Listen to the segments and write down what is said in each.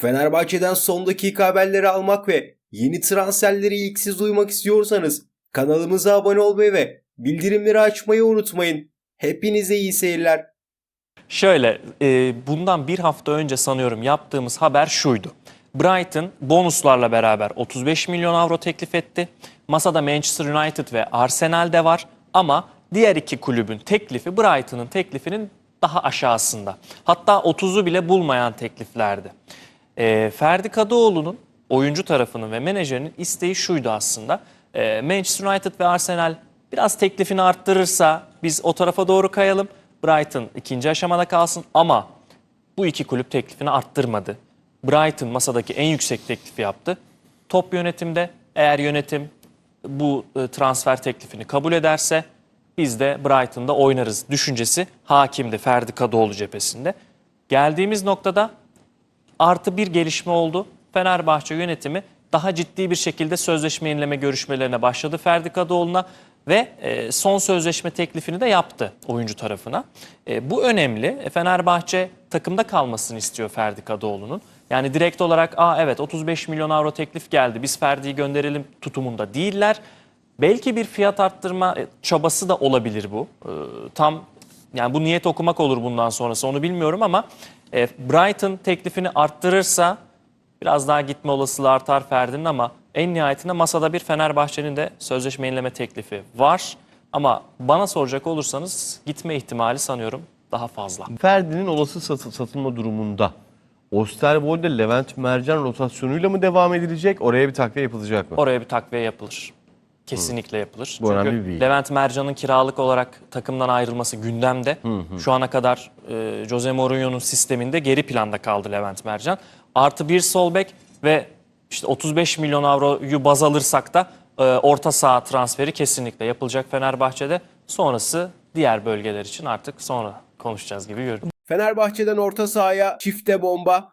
Fenerbahçe'den son dakika haberleri almak ve yeni transferleri ilk siz duymak istiyorsanız kanalımıza abone olmayı ve bildirimleri açmayı unutmayın. Hepinize iyi seyirler. Şöyle, e, bundan bir hafta önce sanıyorum yaptığımız haber şuydu. Brighton bonuslarla beraber 35 milyon avro teklif etti. Masada Manchester United ve Arsenal de var ama diğer iki kulübün teklifi Brighton'ın teklifinin daha aşağısında. Hatta 30'u bile bulmayan tekliflerdi. E, Ferdi Kadıoğlu'nun oyuncu tarafının ve menajerinin isteği şuydu aslında. E, Manchester United ve Arsenal biraz teklifini arttırırsa biz o tarafa doğru kayalım. Brighton ikinci aşamada kalsın ama bu iki kulüp teklifini arttırmadı. Brighton masadaki en yüksek teklifi yaptı. Top yönetimde eğer yönetim bu e, transfer teklifini kabul ederse biz de Brighton'da oynarız düşüncesi hakimdi Ferdi Kadıoğlu cephesinde. Geldiğimiz noktada artı bir gelişme oldu. Fenerbahçe yönetimi daha ciddi bir şekilde sözleşme yenileme görüşmelerine başladı Ferdi Kadıoğlu'na ve e, son sözleşme teklifini de yaptı oyuncu tarafına. E, bu önemli. E, Fenerbahçe takımda kalmasını istiyor Ferdi Kadıoğlu'nun. Yani direkt olarak Aa, evet 35 milyon avro teklif geldi biz Ferdi'yi gönderelim tutumunda değiller. Belki bir fiyat arttırma çabası da olabilir bu. Tam yani bu niyet okumak olur bundan sonrası onu bilmiyorum ama e, Brighton teklifini arttırırsa biraz daha gitme olasılığı artar Ferdi'nin ama en nihayetinde masada bir Fenerbahçe'nin de sözleşme yenileme teklifi var. Ama bana soracak olursanız gitme ihtimali sanıyorum daha fazla. Ferdi'nin olası satı- satılma durumunda Osterwolde Levent Mercan rotasyonuyla mı devam edilecek? Oraya bir takviye yapılacak mı? Oraya bir takviye yapılır. Kesinlikle yapılır. Bu önemli Çünkü bir bilgi. Levent Mercan'ın kiralık olarak takımdan ayrılması gündemde. Şu ana kadar e, Jose Mourinho'nun sisteminde geri planda kaldı Levent Mercan. Artı bir sol bek ve işte 35 milyon avroyu baz alırsak da e, orta saha transferi kesinlikle yapılacak Fenerbahçe'de. Sonrası diğer bölgeler için artık sonra konuşacağız gibi görünüyor. Fenerbahçe'den orta sahaya çifte bomba.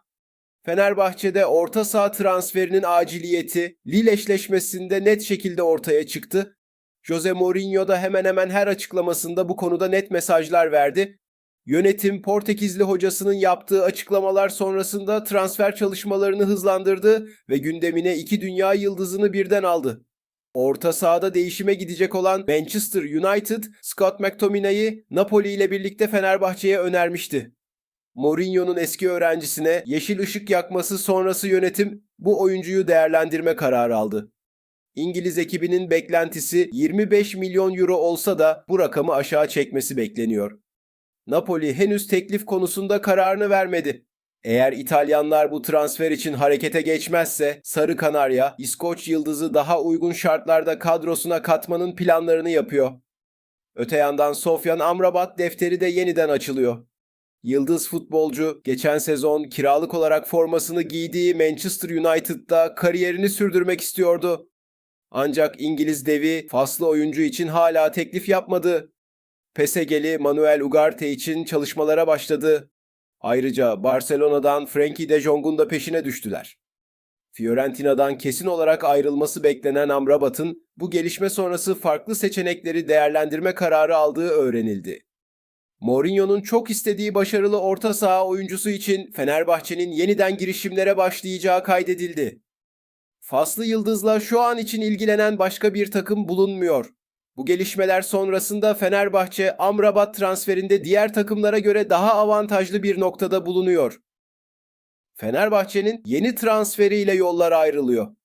Fenerbahçe'de orta saha transferinin aciliyeti Lille eşleşmesinde net şekilde ortaya çıktı. Jose Mourinho da hemen hemen her açıklamasında bu konuda net mesajlar verdi. Yönetim Portekizli hocasının yaptığı açıklamalar sonrasında transfer çalışmalarını hızlandırdı ve gündemine iki dünya yıldızını birden aldı. Orta sahada değişime gidecek olan Manchester United, Scott McTominay'i Napoli ile birlikte Fenerbahçe'ye önermişti. Mourinho'nun eski öğrencisine yeşil ışık yakması sonrası yönetim bu oyuncuyu değerlendirme kararı aldı. İngiliz ekibinin beklentisi 25 milyon euro olsa da bu rakamı aşağı çekmesi bekleniyor. Napoli henüz teklif konusunda kararını vermedi. Eğer İtalyanlar bu transfer için harekete geçmezse Sarı Kanarya, İskoç Yıldızı daha uygun şartlarda kadrosuna katmanın planlarını yapıyor. Öte yandan Sofyan Amrabat defteri de yeniden açılıyor. Yıldız futbolcu geçen sezon kiralık olarak formasını giydiği Manchester United'da kariyerini sürdürmek istiyordu. Ancak İngiliz devi faslı oyuncu için hala teklif yapmadı. PSG'li Manuel Ugarte için çalışmalara başladı. Ayrıca Barcelona'dan Frenkie de Jong'un da peşine düştüler. Fiorentina'dan kesin olarak ayrılması beklenen Amrabat'ın bu gelişme sonrası farklı seçenekleri değerlendirme kararı aldığı öğrenildi. Mourinho'nun çok istediği başarılı orta saha oyuncusu için Fenerbahçe'nin yeniden girişimlere başlayacağı kaydedildi. Faslı Yıldız'la şu an için ilgilenen başka bir takım bulunmuyor. Bu gelişmeler sonrasında Fenerbahçe Amrabat transferinde diğer takımlara göre daha avantajlı bir noktada bulunuyor. Fenerbahçe'nin yeni transferiyle yollar ayrılıyor.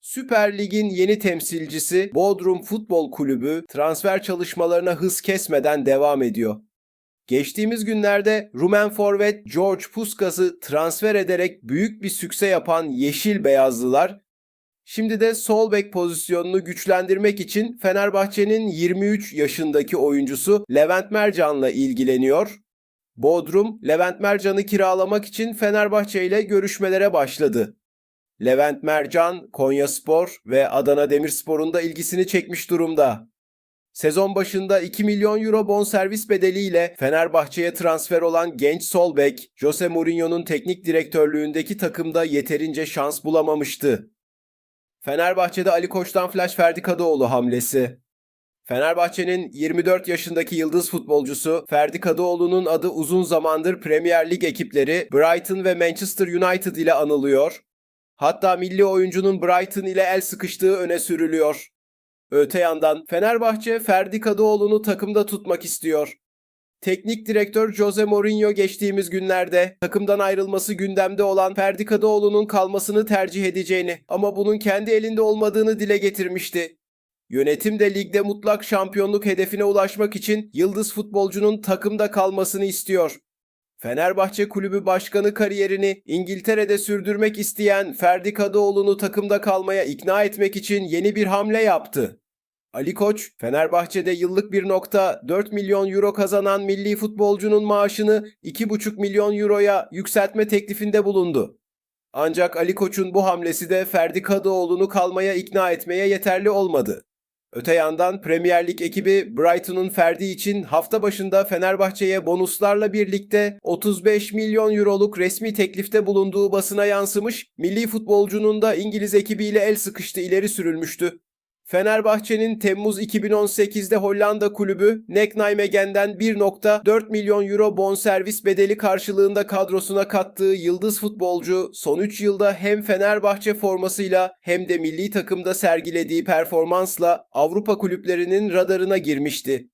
Süper Lig'in yeni temsilcisi Bodrum Futbol Kulübü transfer çalışmalarına hız kesmeden devam ediyor. Geçtiğimiz günlerde Rumen forvet George Puskas'ı transfer ederek büyük bir sükse yapan Yeşil Beyazlılar, şimdi de sol bek pozisyonunu güçlendirmek için Fenerbahçe'nin 23 yaşındaki oyuncusu Levent Mercan'la ilgileniyor. Bodrum, Levent Mercan'ı kiralamak için Fenerbahçe ile görüşmelere başladı. Levent Mercan, Konyaspor ve Adana Demirspor'un da ilgisini çekmiş durumda. Sezon başında 2 milyon euro bonservis bedeliyle Fenerbahçe'ye transfer olan genç sol bek, Jose Mourinho'nun teknik direktörlüğündeki takımda yeterince şans bulamamıştı. Fenerbahçe'de Ali Koç'tan flash Ferdi Kadıoğlu hamlesi. Fenerbahçe'nin 24 yaşındaki yıldız futbolcusu Ferdi Kadıoğlu'nun adı uzun zamandır Premier Lig ekipleri Brighton ve Manchester United ile anılıyor. Hatta milli oyuncunun Brighton ile el sıkıştığı öne sürülüyor. Öte yandan Fenerbahçe Ferdi Kadıoğlu'nu takımda tutmak istiyor. Teknik direktör Jose Mourinho geçtiğimiz günlerde takımdan ayrılması gündemde olan Ferdi Kadıoğlu'nun kalmasını tercih edeceğini ama bunun kendi elinde olmadığını dile getirmişti. Yönetim de ligde mutlak şampiyonluk hedefine ulaşmak için yıldız futbolcunun takımda kalmasını istiyor. Fenerbahçe Kulübü Başkanı kariyerini İngiltere'de sürdürmek isteyen Ferdi Kadıoğlu'nu takımda kalmaya ikna etmek için yeni bir hamle yaptı. Ali Koç, Fenerbahçe'de yıllık 1.4 milyon euro kazanan milli futbolcunun maaşını 2,5 milyon euroya yükseltme teklifinde bulundu. Ancak Ali Koç'un bu hamlesi de Ferdi Kadıoğlu'nu kalmaya ikna etmeye yeterli olmadı. Öte yandan Premier Lig ekibi Brighton'un Ferdi için hafta başında Fenerbahçe'ye bonuslarla birlikte 35 milyon euroluk resmi teklifte bulunduğu basına yansımış, milli futbolcunun da İngiliz ekibiyle el sıkıştı ileri sürülmüştü. Fenerbahçe'nin Temmuz 2018'de Hollanda kulübü NEC Nijmegen'den 1.4 milyon euro bonservis bedeli karşılığında kadrosuna kattığı yıldız futbolcu son 3 yılda hem Fenerbahçe formasıyla hem de milli takımda sergilediği performansla Avrupa kulüplerinin radarına girmişti.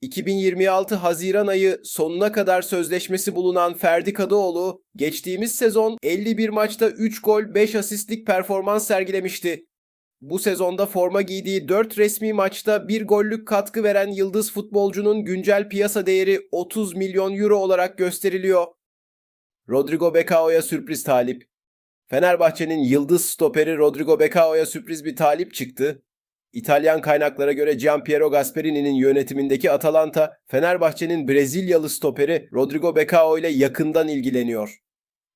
2026 Haziran ayı sonuna kadar sözleşmesi bulunan Ferdi Kadıoğlu, geçtiğimiz sezon 51 maçta 3 gol 5 asistlik performans sergilemişti. Bu sezonda forma giydiği 4 resmi maçta bir gollük katkı veren yıldız futbolcunun güncel piyasa değeri 30 milyon euro olarak gösteriliyor. Rodrigo Becao'ya sürpriz talip. Fenerbahçe'nin yıldız stoperi Rodrigo Becao'ya sürpriz bir talip çıktı. İtalyan kaynaklara göre Gianpiero Gasperini'nin yönetimindeki Atalanta, Fenerbahçe'nin Brezilyalı stoperi Rodrigo Becao ile yakından ilgileniyor.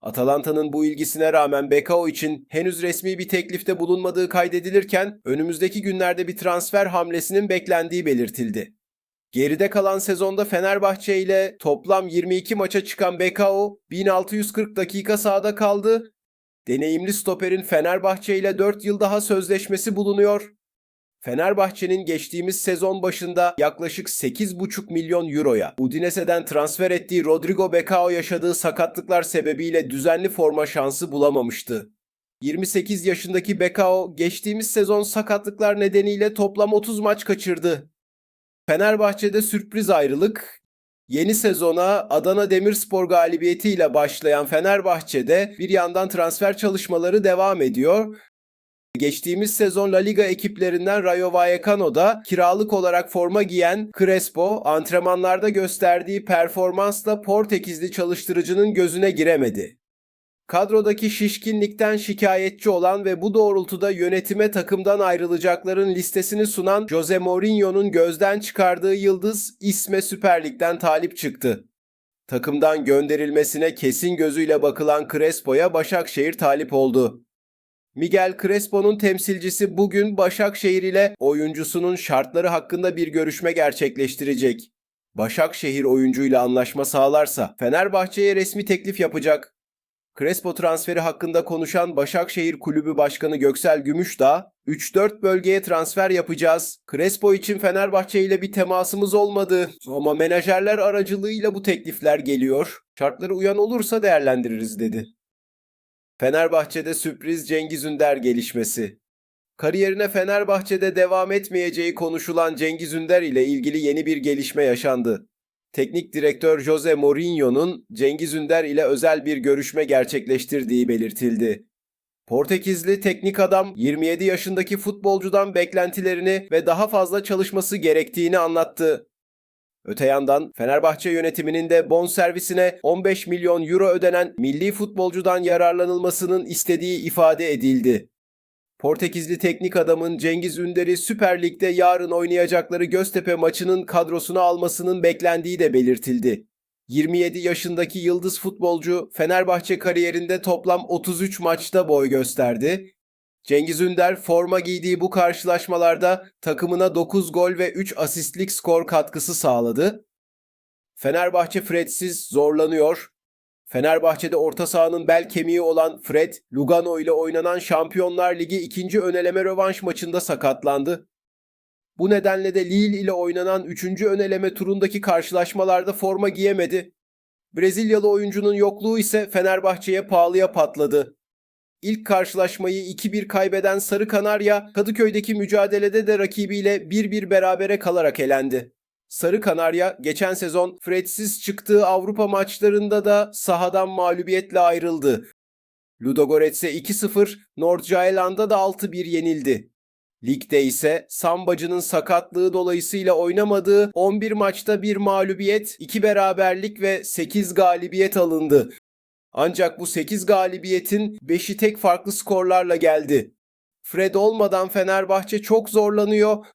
Atalanta'nın bu ilgisine rağmen Becao için henüz resmi bir teklifte bulunmadığı kaydedilirken önümüzdeki günlerde bir transfer hamlesinin beklendiği belirtildi. Geride kalan sezonda Fenerbahçe ile toplam 22 maça çıkan Becao 1640 dakika sahada kaldı. Deneyimli stoperin Fenerbahçe ile 4 yıl daha sözleşmesi bulunuyor. Fenerbahçe'nin geçtiğimiz sezon başında yaklaşık 8,5 milyon euroya Udinese'den transfer ettiği Rodrigo Becao yaşadığı sakatlıklar sebebiyle düzenli forma şansı bulamamıştı. 28 yaşındaki Becao geçtiğimiz sezon sakatlıklar nedeniyle toplam 30 maç kaçırdı. Fenerbahçe'de sürpriz ayrılık, Yeni sezona Adana Demirspor galibiyetiyle başlayan Fenerbahçe'de bir yandan transfer çalışmaları devam ediyor. Geçtiğimiz sezon La Liga ekiplerinden Rayo Vallecano'da kiralık olarak forma giyen Crespo, antrenmanlarda gösterdiği performansla Portekizli çalıştırıcının gözüne giremedi. Kadrodaki şişkinlikten şikayetçi olan ve bu doğrultuda yönetime takımdan ayrılacakların listesini sunan Jose Mourinho'nun gözden çıkardığı yıldız isme Süper Lig'den talip çıktı. Takımdan gönderilmesine kesin gözüyle bakılan Crespo'ya Başakşehir talip oldu. Miguel Crespo'nun temsilcisi bugün Başakşehir ile oyuncusunun şartları hakkında bir görüşme gerçekleştirecek. Başakşehir oyuncuyla anlaşma sağlarsa Fenerbahçe'ye resmi teklif yapacak. Crespo transferi hakkında konuşan Başakşehir Kulübü Başkanı Göksel Gümüşdağ, 3-4 bölgeye transfer yapacağız. Crespo için Fenerbahçe ile bir temasımız olmadı ama menajerler aracılığıyla bu teklifler geliyor. Şartları uyan olursa değerlendiririz dedi. Fenerbahçe'de sürpriz Cengiz Ünder gelişmesi. Kariyerine Fenerbahçe'de devam etmeyeceği konuşulan Cengiz Ünder ile ilgili yeni bir gelişme yaşandı. Teknik direktör Jose Mourinho'nun Cengiz Ünder ile özel bir görüşme gerçekleştirdiği belirtildi. Portekizli teknik adam 27 yaşındaki futbolcudan beklentilerini ve daha fazla çalışması gerektiğini anlattı. Öte yandan Fenerbahçe yönetiminin de bonservisine 15 milyon euro ödenen milli futbolcudan yararlanılmasının istediği ifade edildi. Portekizli teknik adamın Cengiz Ünder'i Süper Lig'de yarın oynayacakları Göztepe maçının kadrosuna almasının beklendiği de belirtildi. 27 yaşındaki yıldız futbolcu Fenerbahçe kariyerinde toplam 33 maçta boy gösterdi. Cengiz Ünder forma giydiği bu karşılaşmalarda takımına 9 gol ve 3 asistlik skor katkısı sağladı. Fenerbahçe Fred'siz zorlanıyor. Fenerbahçe'de orta sahanın bel kemiği olan Fred, Lugano ile oynanan Şampiyonlar Ligi ikinci öneleme rövanş maçında sakatlandı. Bu nedenle de Lille ile oynanan 3. ön eleme turundaki karşılaşmalarda forma giyemedi. Brezilyalı oyuncunun yokluğu ise Fenerbahçe'ye pahalıya patladı. İlk karşılaşmayı 2-1 kaybeden Sarı Kanarya, Kadıköy'deki mücadelede de rakibiyle 1-1 berabere kalarak elendi. Sarı Kanarya geçen sezon Fred'siz çıktığı Avrupa maçlarında da sahadan mağlubiyetle ayrıldı. Ludogorets'e 2-0, Nordjylland'a da 6-1 yenildi. Ligde ise Sambacı'nın sakatlığı dolayısıyla oynamadığı 11 maçta bir mağlubiyet, 2 beraberlik ve 8 galibiyet alındı. Ancak bu 8 galibiyetin 5'i tek farklı skorlarla geldi. Fred olmadan Fenerbahçe çok zorlanıyor